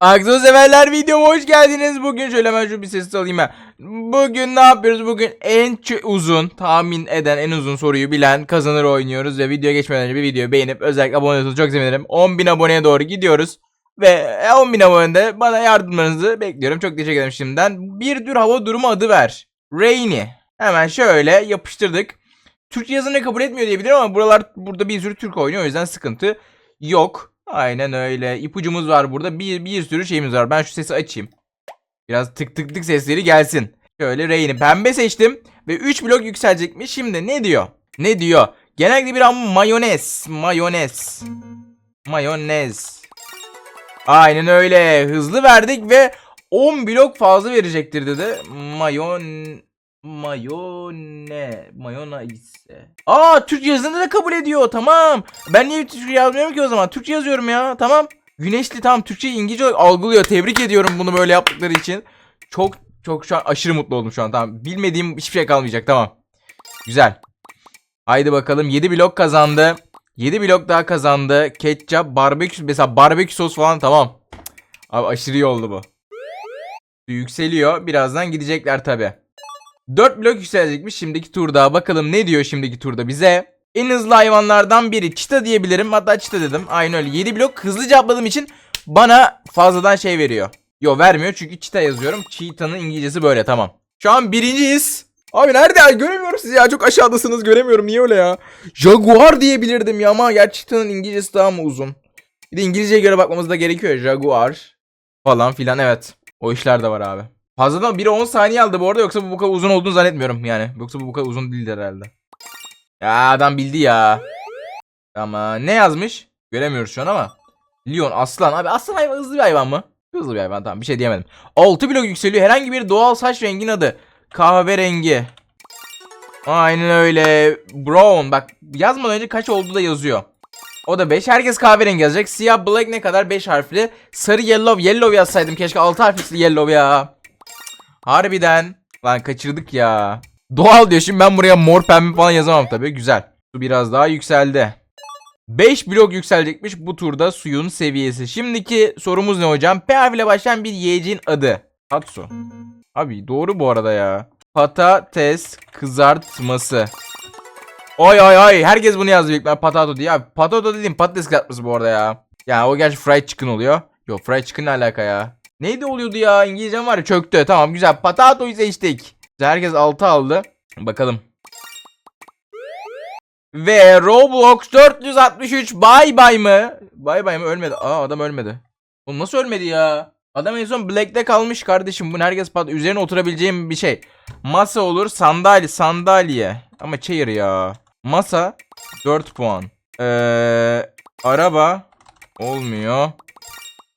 Aksos severler videoma hoş geldiniz. Bugün şöyle hemen şu bir ses alayım ben. Bugün ne yapıyoruz? Bugün en uzun tahmin eden en uzun soruyu bilen kazanır oynuyoruz. Ve videoya geçmeden önce bir videoyu beğenip özellikle abone olursanız çok sevinirim. 10.000 aboneye doğru gidiyoruz. Ve 10.000 abonede bana yardımlarınızı bekliyorum. Çok teşekkür ederim şimdiden. Bir tür hava durumu adı ver. Rainy. Hemen şöyle yapıştırdık. Türkçe yazını kabul etmiyor diyebilirim ama buralar burada bir sürü Türk oynuyor o yüzden sıkıntı yok. Aynen öyle. İpucumuz var burada. Bir, bir sürü şeyimiz var. Ben şu sesi açayım. Biraz tık tık tık sesleri gelsin. Şöyle reyini pembe seçtim. Ve 3 blok yükselecekmiş. Şimdi ne diyor? Ne diyor? Genellikle bir ama mayonez. Mayonez. Mayonez. Aynen öyle. Hızlı verdik ve 10 blok fazla verecektir dedi. Mayon... Mayone. Mayona ise. Aa Türkçe yazını da kabul ediyor. Tamam. Ben niye Türkçe yazmıyorum ki o zaman? Türkçe yazıyorum ya. Tamam. Güneşli tamam Türkçe İngilizce olarak algılıyor. Tebrik ediyorum bunu böyle yaptıkları için. Çok çok şu an aşırı mutlu oldum şu an. Tamam. Bilmediğim hiçbir şey kalmayacak. Tamam. Güzel. Haydi bakalım 7 blok kazandı. 7 blok daha kazandı. Ketçap, barbekü mesela barbekü sos falan tamam. Abi aşırı iyi oldu bu. Yükseliyor. Birazdan gidecekler tabi. 4 blok yükselecekmiş şimdiki turda. Bakalım ne diyor şimdiki turda bize. En hızlı hayvanlardan biri. Çita diyebilirim. Hatta çita dedim. Aynı öyle. 7 blok hızlı cevapladığım için bana fazladan şey veriyor. Yo vermiyor çünkü çita yazıyorum. Cheetah'ın İngilizcesi böyle tamam. Şu an birinciyiz. Abi nerede ya? Göremiyorum sizi ya. Çok aşağıdasınız. Göremiyorum. Niye öyle ya? Jaguar diyebilirdim ya ama gerçi Cheetah'ın İngilizcesi daha mı uzun? Bir de İngilizceye göre bakmamız da gerekiyor. Jaguar falan filan evet. O işler de var abi. Fazladan biri 10 saniye aldı bu arada yoksa bu bu kadar uzun olduğunu zannetmiyorum yani. Yoksa bu bu kadar uzun değildi herhalde. Ya adam bildi ya. Ama ne yazmış? Göremiyoruz şu an ama. Leon aslan. Abi aslan hayvan hızlı bir hayvan mı? Hızlı bir hayvan tamam bir şey diyemedim. 6 blok yükseliyor. Herhangi bir doğal saç rengin adı. Kahverengi. Aynen öyle. Brown. Bak yazmadan önce kaç olduğu da yazıyor. O da 5. Herkes kahverengi yazacak. Siyah black ne kadar? 5 harfli. Sarı yellow. Yellow yazsaydım keşke 6 harfli yellow ya. Harbiden. Lan kaçırdık ya. Doğal diyor şimdi ben buraya mor pembe falan yazamam tabii. Güzel. Su biraz daha yükseldi. 5 blok yükselecekmiş bu turda suyun seviyesi. Şimdiki sorumuz ne hocam? P harfiyle başlayan bir yiyeceğin adı. Tatsu. Abi doğru bu arada ya. Patates kızartması. Oy oy oy. Herkes bunu yazdı büyük ihtimalle patato diye. Abi patato dediğim patates kızartması bu arada ya. Ya o gerçi fried chicken oluyor. Yok fried chicken ne alaka ya? Neydi oluyordu ya? İngilizcem var ya çöktü. Tamam güzel. Patatoyu seçtik. Herkes 6 aldı. Bakalım. Ve Roblox 463 bay bay mı? Bay bay mı? Ölmedi. Aa adam ölmedi. Bu nasıl ölmedi ya? Adam en son Black'te kalmış kardeşim. Bu herkes pat üzerine oturabileceğim bir şey. Masa olur, sandalye, sandalye. Ama chair ya. Masa 4 puan. Ee, araba olmuyor.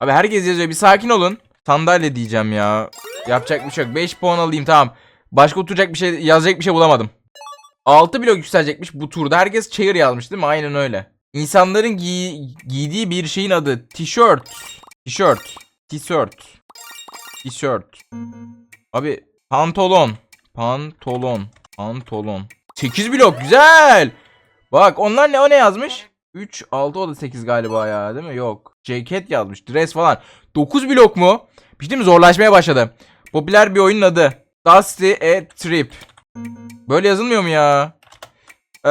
Abi herkes yazıyor. Bir sakin olun. Sandalye diyeceğim ya. Yapacak bir şey yok. 5 puan alayım tamam. Başka oturacak bir şey yazacak bir şey bulamadım. 6 blok yükselecekmiş bu turda. Herkes chair yazmış değil mi? Aynen öyle. İnsanların giy- giydiği bir şeyin adı tişört. Tişört. Tişört. Tişört. Abi pantolon. Pantolon. Pantolon. 8 blok güzel. Bak onlar ne o ne yazmış? 3 6 o da 8 galiba ya değil mi? Yok. Ceket yazmış. Dress falan. 9 blok mu? Bir şey mi zorlaşmaya başladı. Popüler bir oyunun adı. Dusty a Trip. Böyle yazılmıyor mu ya? Ee,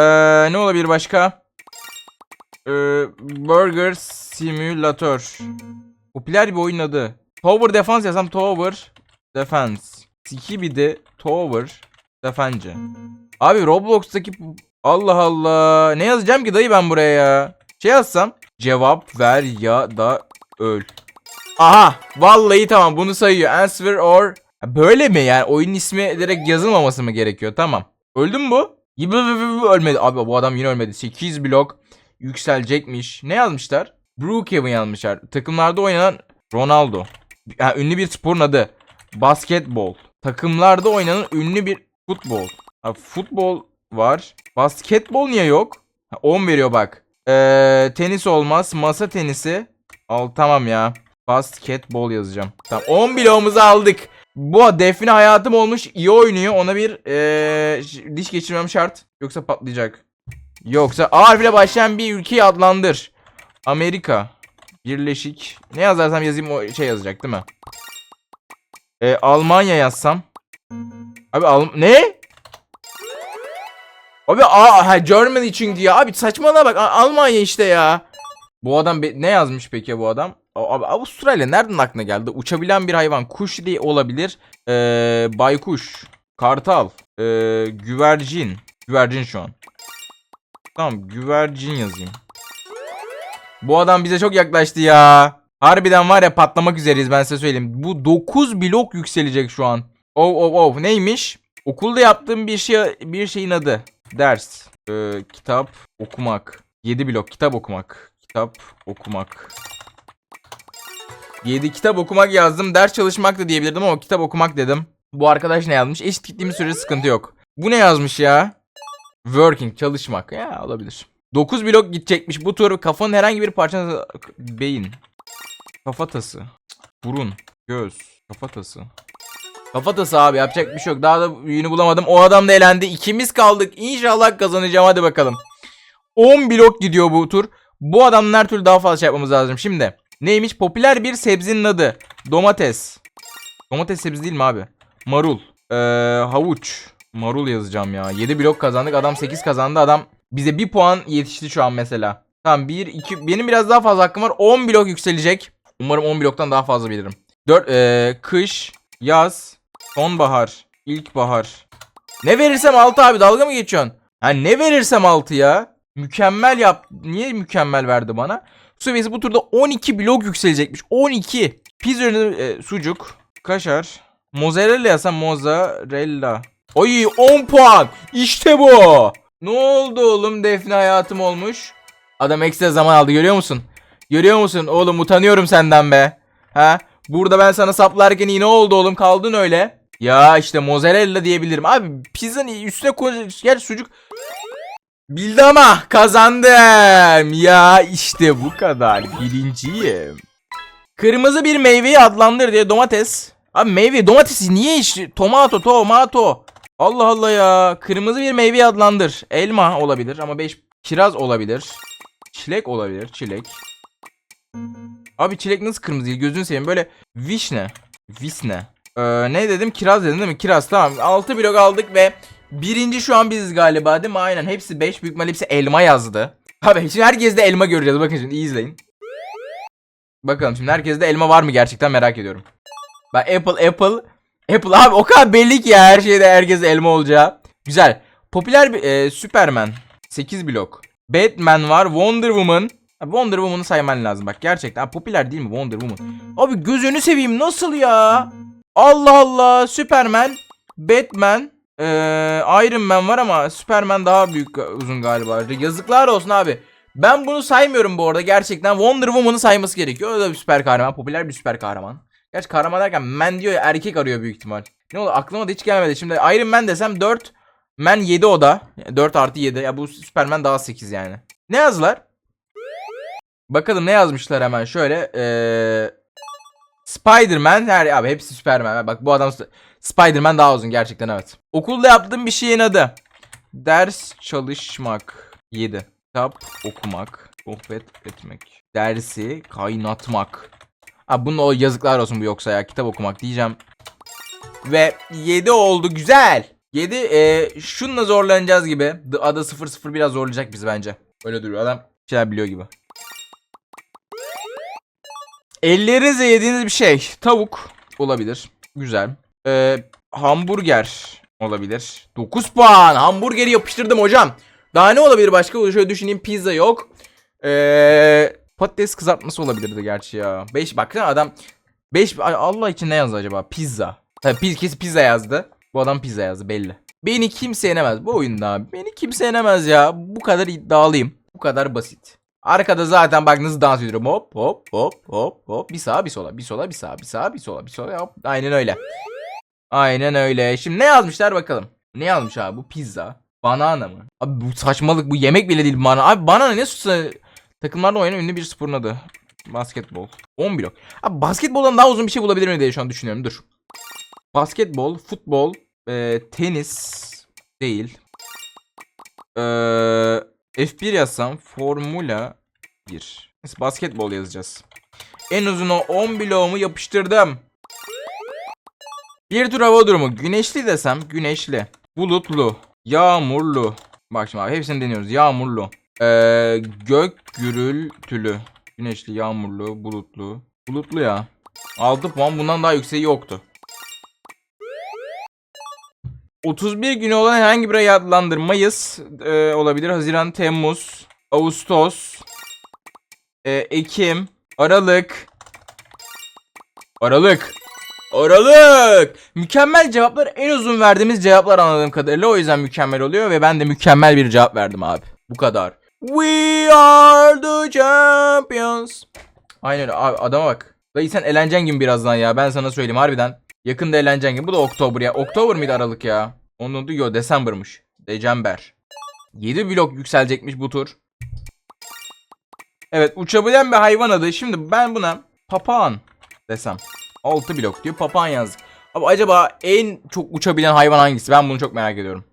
ne olabilir başka? Ee, Burger Simulator. Popüler bir oyun adı. Tower Defense yazsam Tower Defense. Skibidi Tower Defense. Abi Roblox'taki Allah Allah. Ne yazacağım ki dayı ben buraya ya? Şey yazsam. Cevap ver ya da öl. Aha. Vallahi tamam bunu sayıyor. Answer or Böyle mi yani oyun ismi direkt yazılmaması mı gerekiyor? Tamam. Öldü mü bu? Ölmedi. Abi bu adam yine ölmedi. 8 blok yükselecekmiş. Ne yazmışlar? Brookhaven yazmışlar. Takımlarda oynanan Ronaldo. Ha, ünlü bir sporun adı. Basketbol. Takımlarda oynanan ünlü bir futbol. Ha, futbol var. Basketbol niye yok? Ha, 10 veriyor bak. Ee, tenis olmaz. Masa tenisi. Al tamam ya. Basketbol yazacağım. Tamam 10 bloğumuzu aldık. Bu define hayatım olmuş. iyi oynuyor. Ona bir ee, diş geçirmem şart. Yoksa patlayacak. Yoksa A harfiyle başlayan bir ülkeyi adlandır. Amerika. Birleşik. Ne yazarsam yazayım o şey yazacak değil mi? Ee, Almanya yazsam. Abi Al ne? Abi a ha Germany çünkü ya. Abi saçmalama bak A- Almanya işte ya. Bu adam ne yazmış peki bu adam? Abi Avustralya nereden aklına geldi? Uçabilen bir hayvan. Kuş diye olabilir. Ee, baykuş. Kartal. Ee, güvercin. Güvercin şu an. Tamam güvercin yazayım. Bu adam bize çok yaklaştı ya. Harbiden var ya patlamak üzereyiz ben size söyleyeyim. Bu 9 blok yükselecek şu an. Oh oh oh neymiş? Okulda yaptığım bir şey bir şeyin adı. Ders. Ee, kitap okumak. 7 blok kitap okumak. Kitap okumak. 7 kitap okumak yazdım. Ders çalışmak da diyebilirdim ama kitap okumak dedim. Bu arkadaş ne yazmış? Eşit gittiğimiz sürede sıkıntı yok. Bu ne yazmış ya? Working çalışmak. Ya olabilir. 9 blok gidecekmiş bu tur. Kafanın herhangi bir parçası beyin. Kafatası. Burun. Göz. Kafatası. Kafatası abi yapacak bir şey yok. Daha da büyüğünü bulamadım. O adam da elendi. İkimiz kaldık. İnşallah kazanacağım. Hadi bakalım. 10 blok gidiyor bu tur. Bu adamın her türlü daha fazla şey yapmamız lazım. Şimdi neymiş? Popüler bir sebzenin adı. Domates. Domates sebze değil mi abi? Marul. Ee, havuç. Marul yazacağım ya. 7 blok kazandık. Adam 8 kazandı. Adam bize 1 puan yetişti şu an mesela. Tamam 1, 2. Benim biraz daha fazla hakkım var. 10 blok yükselecek. Umarım 10 bloktan daha fazla bilirim. 4. Ee, kış. Yaz. Sonbahar. İlkbahar. Ne verirsem 6 abi dalga mı geçiyorsun? Ha ne verirsem 6 ya. Mükemmel yap. Niye mükemmel verdi bana? Su seviyesi bu turda 12 blok yükselecekmiş. 12. Pizza e, sucuk. Kaşar. Mozzarella yazsam mozzarella. Oy 10 puan. İşte bu. Ne oldu oğlum Defne hayatım olmuş. Adam ekstra zaman aldı görüyor musun? Görüyor musun oğlum utanıyorum senden be. Ha? Burada ben sana saplarken iyi ne oldu oğlum kaldın öyle. Ya işte mozzarella diyebilirim. Abi pizzanın üstüne koy gel sucuk. Bildi ama kazandım. Ya işte bu kadar. Birinciyim. Kırmızı bir meyveyi adlandır diye domates. Abi meyve domatesi niye iş? Tomato tomato. Allah Allah ya. Kırmızı bir meyveyi adlandır. Elma olabilir ama 5 kiraz olabilir. Çilek olabilir. Çilek. Abi çilek nasıl kırmızı değil? Gözünü seveyim. Böyle vişne. Visne. Ee, ne dedim? Kiraz dedim değil mi? Kiraz tamam. 6 blok aldık ve birinci şu an biziz galiba değil mi? Aynen. Hepsi 5. Büyük ihtimalle hepsi elma yazdı. Abi şimdi herkes de elma göreceğiz. Bakın şimdi iyi izleyin. Bakalım şimdi herkeste elma var mı gerçekten merak ediyorum. Bak Apple Apple. Apple abi o kadar belli ki ya her şeyde herkes elma olacağı. Güzel. Popüler bir e, Superman. 8 blok. Batman var. Wonder Woman. Abi Wonder Woman'ı sayman lazım bak gerçekten. Abi popüler değil mi Wonder Woman? Abi gözünü seveyim nasıl ya? Allah Allah. Superman. Batman. E, Iron Man var ama Superman daha büyük uzun galiba. Yazıklar olsun abi. Ben bunu saymıyorum bu arada. Gerçekten Wonder Woman'ı sayması gerekiyor. O da bir süper kahraman. Popüler bir süper kahraman. Gerçi kahraman derken man diyor ya erkek arıyor büyük ihtimal. Ne oldu aklıma da hiç gelmedi. Şimdi Iron Man desem 4. Man 7 o da. 4 artı 7. Ya bu Superman daha 8 yani. Ne yazdılar? Bakalım ne yazmışlar hemen şöyle. Ee, Spider-Man her abi hepsi Superman. Bak bu adam Spider-Man daha uzun gerçekten evet. Okulda yaptığım bir şeyin adı. Ders çalışmak 7. Kitap okumak, sohbet etmek, dersi kaynatmak. Abi bunun o yazıklar olsun bu yoksa ya kitap okumak diyeceğim. Ve 7 oldu güzel. 7 e, şununla zorlanacağız gibi. The Ada 00 biraz zorlayacak bizi bence. Öyle duruyor adam. bir Şeyler biliyor gibi. Ellerinizle yediğiniz bir şey. Tavuk olabilir. Güzel. Ee, hamburger olabilir. 9 puan. Hamburgeri yapıştırdım hocam. Daha ne olabilir başka? Şöyle düşüneyim. Pizza yok. Ee, patates kızartması olabilirdi gerçi ya. 5 baksana adam 5 Allah için ne yazdı acaba? Pizza. Tabii piz, kesin pizza yazdı. Bu adam pizza yazdı belli. Beni kimse yenemez bu oyunda. Beni kimse yenemez ya. Bu kadar iddialıyım. Bu kadar basit. Arkada zaten bak nasıl dans ediyorum. Hop hop hop hop hop. Bir sağa bir sola bir sola bir sağa bir sağa bir sola bir sola. Hop. Aynen öyle. Aynen öyle. Şimdi ne yazmışlar bakalım. Ne yazmış abi bu pizza. Banana mı? Abi bu saçmalık bu yemek bile değil banana. Abi banana ne susa takımlarda oynayan ünlü bir sporun adı. Basketbol. 10 blok. Abi basketboldan daha uzun bir şey bulabilir mi diye şu an düşünüyorum. Dur. Basketbol, futbol, e, tenis değil. Ee, F1 yazsam Formula 1. Neyse, basketbol yazacağız. En uzun o 10 bloğumu yapıştırdım. Bir tur hava durumu. Güneşli desem güneşli. Bulutlu. Yağmurlu. Bak şimdi abi hepsini deniyoruz. Yağmurlu. Ee, gök gürültülü. Güneşli, yağmurlu, bulutlu. Bulutlu ya. 6 puan bundan daha yükseği yoktu. 31 günü olan herhangi bir ayı adlandır. Mayıs e, olabilir. Haziran, Temmuz, Ağustos, e, Ekim, Aralık. Aralık. Aralık. Mükemmel cevaplar en uzun verdiğimiz cevaplar anladığım kadarıyla o yüzden mükemmel oluyor ve ben de mükemmel bir cevap verdim abi. Bu kadar. We are the champions. Aynen öyle abi adama bak. Dayı sen eğleneceksin gibi birazdan ya ben sana söyleyeyim harbiden. Yakında eğleneceksin gibi. Bu da Oktober ya. Oktober mıydı Aralık ya? Onun adı yo December'mış. December. 7 blok yükselecekmiş bu tur. Evet uçabilen bir hayvan adı. Şimdi ben buna papağan desem. 6 blok diyor. Papağan yazdık. Abi acaba en çok uçabilen hayvan hangisi? Ben bunu çok merak ediyorum.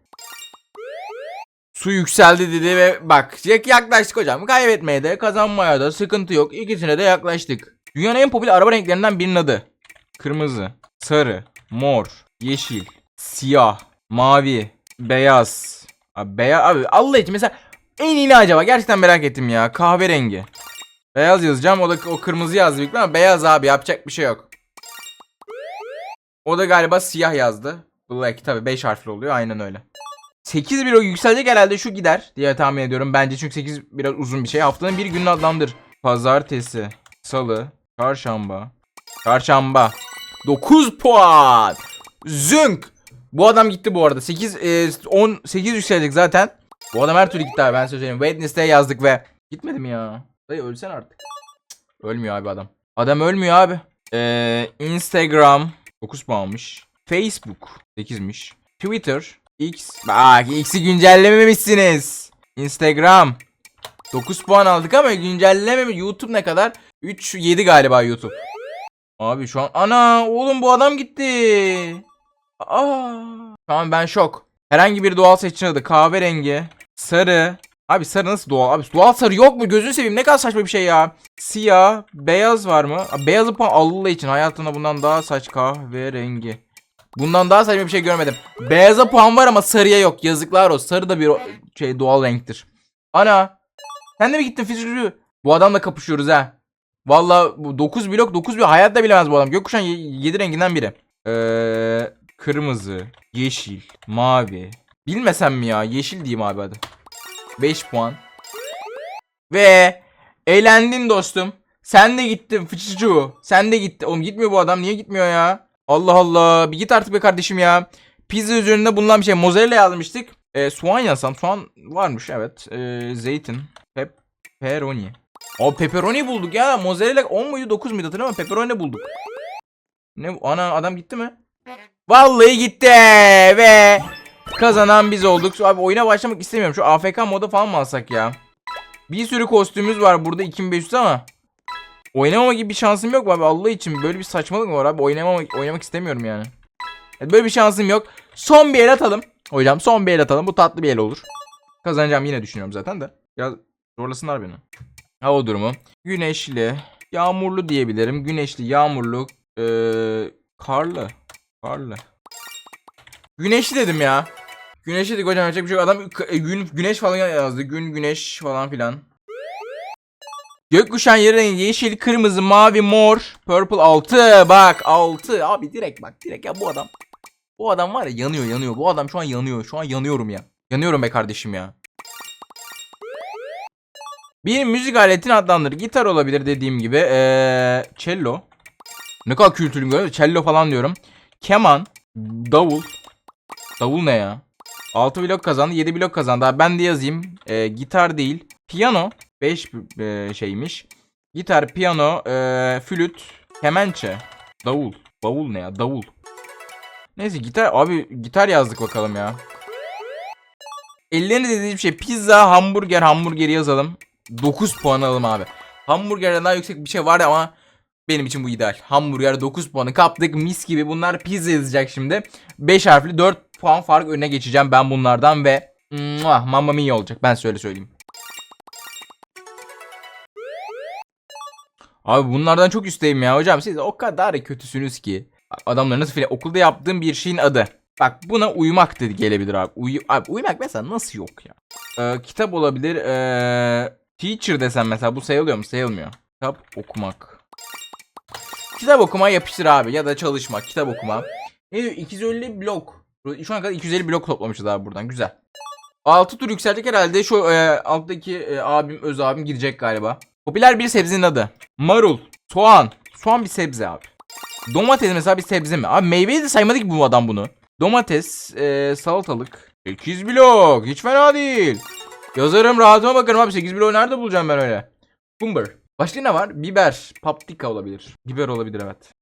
Su yükseldi dedi ve bak yak- yaklaştık hocam. Kaybetmeye de kazanmaya da sıkıntı yok. İkisine de yaklaştık. Dünyanın en popüler araba renklerinden birinin adı. Kırmızı, sarı, mor, yeşil, siyah, mavi, beyaz. Abi beyaz abi Allah için mesela en iyi acaba? Gerçekten merak ettim ya. Kahverengi. Beyaz yazacağım. O da o kırmızı yazdı büyük ama beyaz abi yapacak bir şey yok. O da galiba siyah yazdı. Black tabi 5 harfli oluyor aynen öyle. 8 bir o yükselecek herhalde şu gider diye tahmin ediyorum. Bence çünkü 8 biraz uzun bir şey. Haftanın bir gününü adlandır. Pazartesi, salı, çarşamba, çarşamba. 9 puan. Zünk. Bu adam gitti bu arada. 8 e, 10 8 yükselecek zaten. Bu adam her türlü gitti abi ben size söyleyeyim. Wednesday yazdık ve gitmedi mi ya? Dayı ölsen artık. Cık, Ölmüyor abi adam. Adam ölmüyor abi. Ee, Instagram 9 puanmış. Facebook 8'miş. Twitter X. Bak X'i güncellememişsiniz. Instagram 9 puan aldık ama güncellememiş. YouTube ne kadar? 3 7 galiba YouTube. Abi şu an ana oğlum bu adam gitti. Aa. An ben şok. Herhangi bir doğal seçeneği kahverengi, sarı. Abi sarı nasıl doğal? Abi doğal sarı yok mu? Gözünü seveyim ne kadar saçma bir şey ya. Siyah, beyaz var mı? Abi, beyazı puan Allah için hayatında bundan daha saç kahverengi. Bundan daha saçma bir şey görmedim. Beyaza puan var ama sarıya yok. Yazıklar olsun. Sarı da bir şey doğal renktir. Ana. Sen de mi gittin fizikçi? Bu adamla kapışıyoruz ha. Valla bu 9 blok 9 blok hayatta bilemez bu adam. Gökkuşan 7 renginden biri. Ee, kırmızı, yeşil, mavi. Bilmesem mi ya? Yeşil diyeyim abi hadi. 5 puan. Ve eğlendin dostum. Sen de gittin fıçıcu. Sen de gitti. Oğlum gitmiyor bu adam. Niye gitmiyor ya? Allah Allah. Bir git artık be kardeşim ya. Pizza üzerinde bulunan bir şey. Mozzarella yazmıştık. E, soğan yazsam. Soğan varmış evet. E, zeytin. Pepperoni. O pepperoni bulduk ya. Mozzarella 10 muydu 9 muydu hatırlamıyorum. Pepperoni bulduk. Ne bu? ana adam gitti mi? Vallahi gitti ve kazanan biz olduk. Abi oyuna başlamak istemiyorum. Şu AFK moda falan mı alsak ya? Bir sürü kostümümüz var burada 2500 ama oynamama gibi bir şansım yok abi Allah için böyle bir saçmalık mı var abi oynamamak oynamak istemiyorum yani. Böyle bir şansım yok. Son bir el atalım. Hocam son bir el atalım. Bu tatlı bir el olur. Kazanacağım yine düşünüyorum zaten de. Biraz zorlasınlar beni. Hava durumu. Güneşli. Yağmurlu diyebilirim. Güneşli, yağmurlu. Ee, karlı. Karlı. Güneşli dedim ya. Güneşli dedik hocam yapacak bir şey. Adam e, gün, güneş falan yazdı. Gün, güneş falan filan. Gökkuşağı yeri rengi yeşil, kırmızı, mavi, mor, purple 6. Bak 6. Abi direkt bak direkt ya bu adam. Bu adam var ya yanıyor yanıyor. Bu adam şu an yanıyor. Şu an yanıyorum ya. Yanıyorum be kardeşim ya. Bir müzik aletini adlandır. Gitar olabilir dediğim gibi. Ee, cello. Ne kadar kültürlüyüm görüyor? Cello falan diyorum. Keman. Davul. Davul ne ya? 6 blok kazandı. 7 blok kazandı. Abi ben de yazayım. Ee, gitar değil. Piyano. 5 şeymiş. Gitar, piyano, ee, flüt, kemençe. Davul. Bavul ne ya? Davul. Neyse gitar. Abi gitar yazdık bakalım ya. Ellerine dediğim şey. Pizza, hamburger, hamburgeri yazalım. 9 puan alalım abi. Hamburgerden daha yüksek bir şey vardı ama benim için bu ideal. Hamburger 9 puanı kaptık. Mis gibi. Bunlar pizza yazacak şimdi. 5 harfli 4 puan fark önüne geçeceğim ben bunlardan ve Mua, Mamma mia olacak. Ben söyle söyleyeyim. Abi bunlardan çok üstteyim ya hocam. Siz o kadar kötüsünüz ki. Adamlar nasıl filan okulda yaptığım bir şeyin adı. Bak buna uyumak dedi gelebilir abi. Uyu, abi uyumak mesela nasıl yok ya? Ee, kitap olabilir. Ee, teacher desem mesela bu sayılıyor mu? Sayılmıyor. Kitap okumak. Kitap okuma yapıştır abi ya da çalışmak. Kitap okuma. Ne diyor? 250 blok. Şu ana kadar 250 blok toplamışız abi buradan. Güzel. 6 tur yükselecek herhalde. Şu e, alttaki e, abim, öz abim girecek galiba. Popüler bir sebzenin adı. Marul, soğan. Soğan bir sebze abi. Domates mesela bir sebze mi? Abi meyveyi de saymadı ki bu adam bunu. Domates, e, salatalık. 8 blok. Hiç fena değil. Yazarım rahatıma bakarım abi. 8 blok nerede bulacağım ben öyle? Kumber. Başka ne var? Biber. Paprika olabilir. Biber olabilir evet.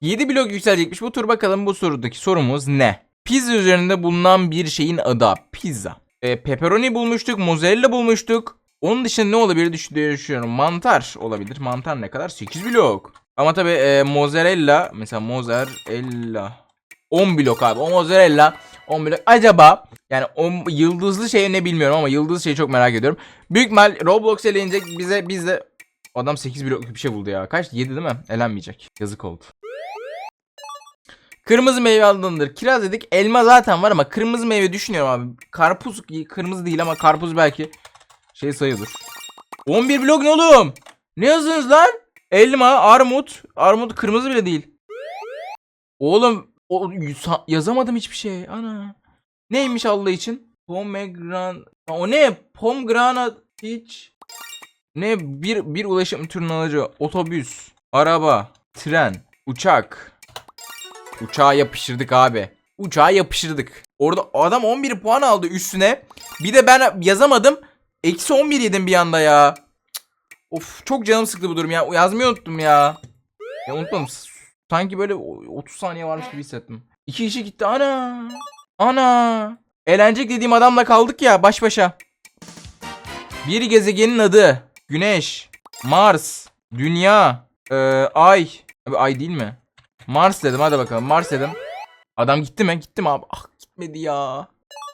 7 blok yükselecekmiş. Bu tur bakalım bu sorudaki sorumuz ne? Pizza üzerinde bulunan bir şeyin adı. Pizza. E, pepperoni bulmuştuk. Mozzarella bulmuştuk. Onun dışında ne olabilir düşünüyorum. Mantar olabilir. Mantar ne kadar? 8 blok. Ama tabi e, mozzarella. Mesela mozzarella. 10 blok abi. O mozzarella 10 blok. Acaba yani o yıldızlı şey ne bilmiyorum ama yıldızlı şeyi çok merak ediyorum. Büyük ihtimal Roblox eleyince bize biz de adam 8 blok bir şey buldu ya. Kaç? 7 değil mi? Elenmeyecek. Yazık oldu. Kırmızı meyve alınır. Kiraz dedik. Elma zaten var ama kırmızı meyve düşünüyorum abi. Karpuz kırmızı değil ama karpuz belki şey sayılır. 11 blok ne oğlum? Ne yazdınız lan? Elma, armut. Armut kırmızı bile değil. Oğlum o, yazamadım hiçbir şey. Ana. Neymiş Allah için? Pomegran... O ne? Pomegranate hiç. Ne? Bir, bir ulaşım türünün aracı. Otobüs. Araba. Tren. Uçak. Uçağa yapıştırdık abi. Uçağa yapıştırdık. Orada adam 11 puan aldı üstüne. Bir de ben yazamadım. Eksi 11 yedim bir anda ya. Of çok canım sıktı bu durum ya. Yazmayı unuttum ya. Ya unutmadım. Sanki böyle 30 saniye varmış gibi hissettim. İki kişi gitti. Ana. Ana. Eğlenecek dediğim adamla kaldık ya baş başa. Bir gezegenin adı. Güneş. Mars. Dünya. Ee, ay. Abi ay değil mi? Mars dedim hadi bakalım. Mars dedim. Adam gitti mi? Gitti mi abi? Ah gitmedi ya.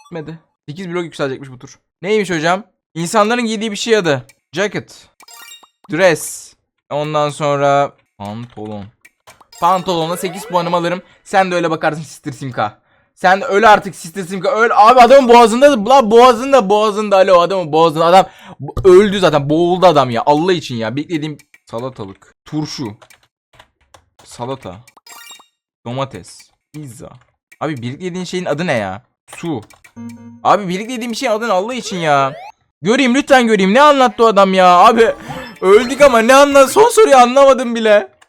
Gitmedi. 8 blok yükselecekmiş bu tur. Neymiş hocam? İnsanların giydiği bir şey adı. Jacket. Dress. Ondan sonra pantolon. Pantolona 8 puanımı alırım. Sen de öyle bakarsın Sister Simka. Sen öyle artık Sister Simka. Öl. Abi adamın boğazında la boğazında boğazında alo adamın boğazında adam öldü zaten boğuldu adam ya Allah için ya. Beklediğim salatalık turşu salata domates pizza. Abi birliklediğin şeyin adı ne ya? Su. Abi birliklediğim şeyin adı ne Allah için ya? Göreyim lütfen göreyim. Ne anlattı o adam ya? Abi öldük ama ne anlat son soruyu anlamadım bile